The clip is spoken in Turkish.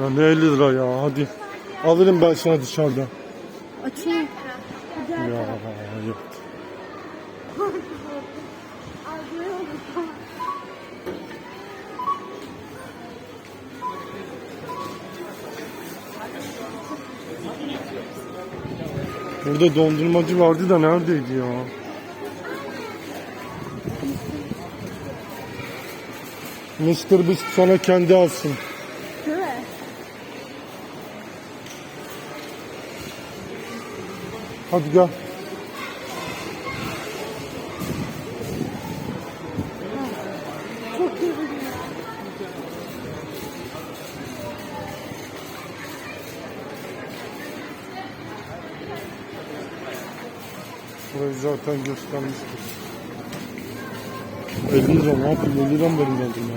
Ya ne 50 lira ya hadi. Alırım ben sana dışarıda. Açayım. Ya yok. Burada dondurmacı vardı da neredeydi ya? Mr. Beast sana kendi alsın. Hadi gel. Burayı zaten göstermiştik. 50 lira ne yapayım 50 lira mı verin dondurma?